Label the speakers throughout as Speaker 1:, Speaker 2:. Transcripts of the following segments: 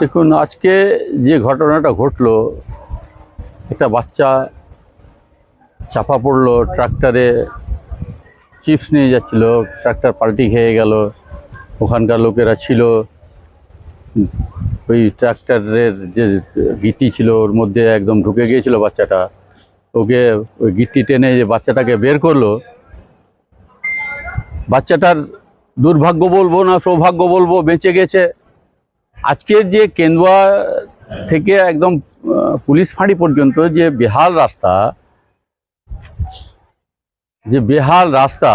Speaker 1: দেখুন, আজকে যে ঘটনাটা ঘটলো, একটা বাচ্চা চাপা পড়ল, ট্রাক্টরে চিপস নিয়ে যাচ্ছিল, ট্রাক্টর পাল্টি খেয়ে গেল, ওখানকার লোকেরা ছিল। ওই ট্রাক্টরের যে গিটি ছিল, ওর মধ্যে একদম ঢুকে গিয়েছিল বাচ্চাটা। ওকে ওই গিট্টি টেনে যে বাচ্চাটাকে বের করল, বাচ্চাটার দুর্ভাগ্য বলব না সৌভাগ্য বলব, বেঁচে গেছে। আজকের যে কেন্দুয়া থেকে একদম পুলিশ ফাঁড়ি পর্যন্ত যে বেহাল রাস্তা, যে বেহাল রাস্তা,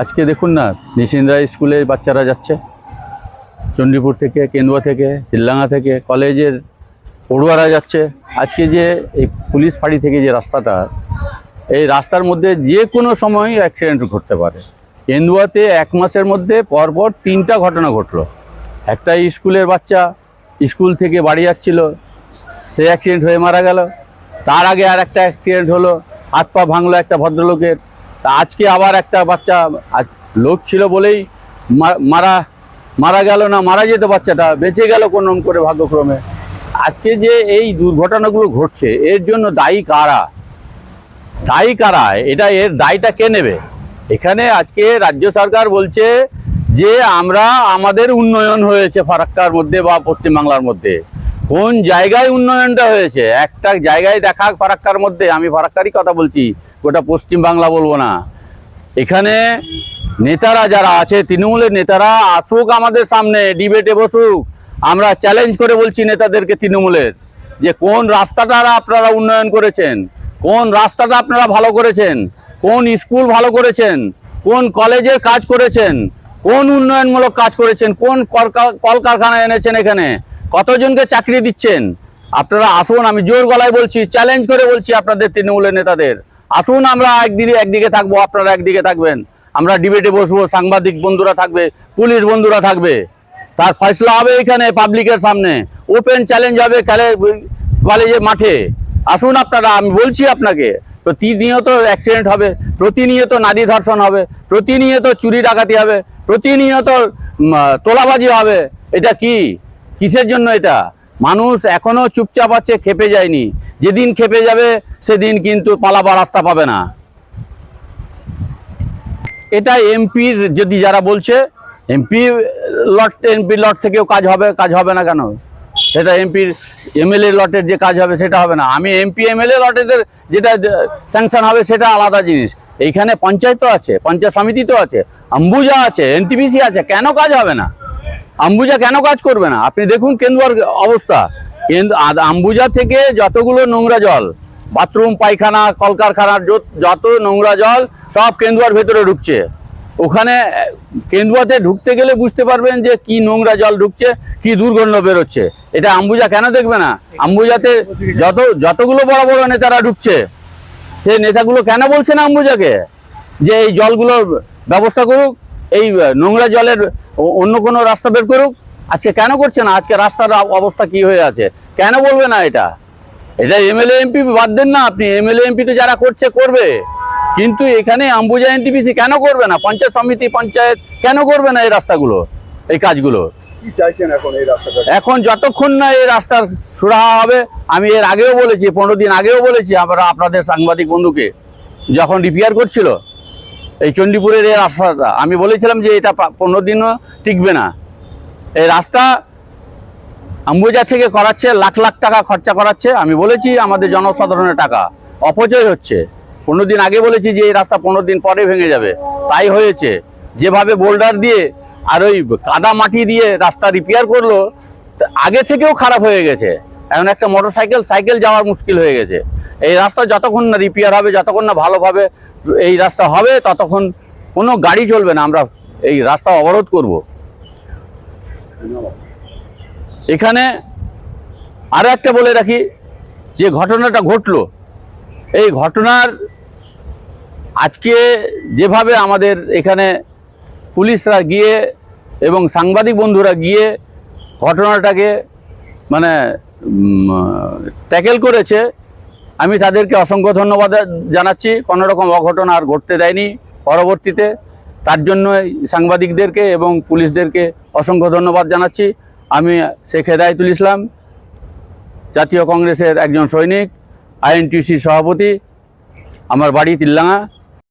Speaker 1: আজকে দেখুন না নিশিন্দা স্কুলে বাচ্চারা যাচ্ছে। চণ্ডীপুর থেকে, কেন্দুয়া থেকে চিল্লাঙ্গা থেকে, কলেজের পড়ুয়ারা যাচ্ছে। আজকে যে এই পুলিশ ফাঁড়ি থেকে যে রাস্তাটা, এই রাস্তার মধ্যে যে কোনো সময় অ্যাক্সিডেন্ট ঘটতে পারে। কেন্দুয়াতে এক মাসের মধ্যে পরপর তিনটা ঘটনা ঘটলো। একটা স্কুলের বাচ্চা স্কুল থেকে বাড়ি যাচ্ছিল, সে অ্যাক্সিডেন্ট হয়ে মারা গেল। তার আগে আর একটা অ্যাক্সিডেন্ট হলো, হাত পা ভাঙলো একটা ভদ্রলোকের। তা আজকে আবার একটা বাচ্চা লোক ছিল বলেই মারা মারা গেল না, মারা যেত বাচ্চাটা, বেঁচে গেল কোন করে ভাগ্যক্রমে। আজকে যে এই দুর্ঘটনাগুলো ঘটছে, এর জন্য দায়ী কারা? দায়ী কারা? এটা এর দায়টা কে নেবে? এখানে আজকে রাজ্য সরকার বলছে যে আমরা আমাদের উন্নয়ন হয়েছে ফারাক্কার মধ্যে বা পশ্চিমবাংলার মধ্যে। কোন জায়গায় উন্নয়নটা হয়েছে? একটা জায়গায় দেখা ফারাক্কার মধ্যে। আমি ফারাক্কারই কথা বলছি, গোটা পশ্চিমবাংলা বলব না। এখানে নেতারা যারা আছে, তৃণমূলের নেতারা, আসুক আমাদের সামনে, ডিবেটে বসুক, আমরা চ্যালেঞ্জ করে বলছি নেতাদেরকে তৃণমূলের, যে কোন রাস্তাটা আপনারা উন্নয়ন করেছেন? কোন রাস্তাটা আপনারা ভালো করেছেন? কোন স্কুল ভালো করেছেন? কোন কলেজের কাজ করেছেন? কোন উন্নয়নমূলক কাজ করেছেন? কোন কলকা- কলকারখানা এনেছেন এখানে? কতজনকে চাকরি দিচ্ছেন? আপনারা আসুন, আমি জোর গলায় বলছি চ্যালেঞ্জ করে বলছি আপনাদের তৃণমূলের নেতাদের। আসুন আমরা একদিকে একদিকে থাকব, আপনারা একদিকে থাকবেন। আমরা ডিবেটে বসবো, সাংবাদিক বন্ধুরা থাকবে, পুলিশ বন্ধুরা থাকবে। তার ফয়সলা হবে এখানে পাবলিকের সামনে। ওপেন চ্যালেঞ্জ হবে কালে- কলেজের মাঠে। আসুন আপনারা, আমি বলছি আপনাকে, প্রতিনিয়ত অ্যাক্সিডেন্ট হবে, প্রতিনিয়ত নারী ধর্ষণ হবে, প্রতিনিয়ত চুরি ডাকাতি হবে প্রতিনিয়ত তোলাবাজি হবে। এটা কি? কিসের জন্য এটা? মানুষ এখনও চুপচাপ আছে, খেপে যায়নি। যেদিন খেপে যাবে, সেদিন কিন্তু পালাবার রাস্তা পাবে না। এটা এমপির, যদি যারা বলছে, এমপি লট এমপি লট থেকেও কাজ হবে কাজ হবে না কেন? সেটা এমপির এমএলএ লটের যে কাজ হবে সেটা হবে না। আমি এমপি এমএলএ লটেদের যেটা স্যাংশন হবে সেটা আলাদা জিনিস। এইখানে পঞ্চায়েত তো আছে, পঞ্চায়েত সমিতি তো আছে, আম্বুজা আছে এনটিপিসি আছে, কেন কাজ হবে না? আম্বুজা কেন কাজ করবে না? আপনি দেখুন কেন্দুয়ার অবস্থা। আম্বুজা থেকে যতগুলো নোংরা জল, বাথরুম, পায়খানা, কলকারখানার যত- নোংরা জল, সব কেন্দুয়ার ভেতরে ঢুকছে। ওখানে কেন্দুয়াতে ঢুকতে গেলে বুঝতে পারবেন যে কি নোংরা জল ঢুকছে, কি দুর্গন্ধ বেরোচ্ছে। এটা আম্বুজা কেন দেখবে না? আম্বুজাতে যত, যতগুলো বড় বড় নেতারা ঢুকছে সেই নেতাগুলো কেন বলছে না আম্বুজাকে? যে এই জলগুলোর ব্যবস্থা করুক, এই নোংরা জলের অন্য কোনো রাস্তা বের করুক। আজকে কেন করছে না? আজকে রাস্তার অবস্থা কি হয়ে আছে? কেন বলবে না এটা? এটা এমএলএ, এমপি বাদ দেন না আপনি। এমএলএ, এমপি তো যারা করছে, করবে। কিন্তু এখানে আম্বুজা এনটিপিসি কেন করবে না? পঞ্চায়েত সমিতি পঞ্চায়েত কেন করবে না এই রাস্তাগুলো এই কাজগুলো?
Speaker 2: এখন
Speaker 1: যতক্ষণ না এই রাস্তার সুরাহা হবে আমি এর আগেও বলেছি পনেরো দিন আগেও বলেছি আমরা আপনাদের সাংবাদিক বন্ধুকে যখন রিপেয়ার করছিল এই চণ্ডীপুরের এই রাস্তাটা আমি বলেছিলাম যে এটা পনেরো দিনও টিকবে না। এই রাস্তা আম্বুজা থেকে করাচ্ছে লাখ লাখ টাকা খরচা করাচ্ছে আমি বলেছি আমাদের জনসাধারণের টাকা অপচয় হচ্ছে। পনেরো দিন আগে বলেছি যে এই রাস্তা পনেরো দিন পরে ভেঙে যাবে। তাই হয়েছে। যেভাবে বোল্ডার দিয়ে আর ওই কাদা মাটি দিয়ে রাস্তা রিপেয়ার করল আগে থেকেও খারাপ হয়ে গেছে। এখন একটা মোটর সাইকেল সাইকেল যাওয়ার মুশকিল হয়ে গেছে। এই রাস্তা যতক্ষণ না রিপেয়ার হবে, যতক্ষণ না ভালোভাবে এই রাস্তা হবে, ততক্ষণ কোনো গাড়ি চলবে না। আমরা এই রাস্তা অবরোধ করব। এখানে আরও একটা বলে রাখি, যে ঘটনাটা ঘটলো। এই ঘটনার আজকে যেভাবে আমাদের এখানে পুলিশরা গিয়ে এবং সাংবাদিক বন্ধুরা গিয়ে ঘটনাটাকে মানে ট্যাকেল করেছে, আমি তাদেরকে অসংখ্য ধন্যবাদ জানাচ্ছি। কোনো রকম অঘটন আর ঘটতে দেয়নি পরবর্তীতে। তার জন্য সাংবাদিকদেরকে এবং পুলিশদেরকে অসংখ্য ধন্যবাদ জানাচ্ছি। আমি শেখ হেদায়তুল ইসলাম, জাতীয় কংগ্রেসের একজন সৈনিক, আইএনটিসির সভাপতি। আমার বাড়ি তিল্লাঙা।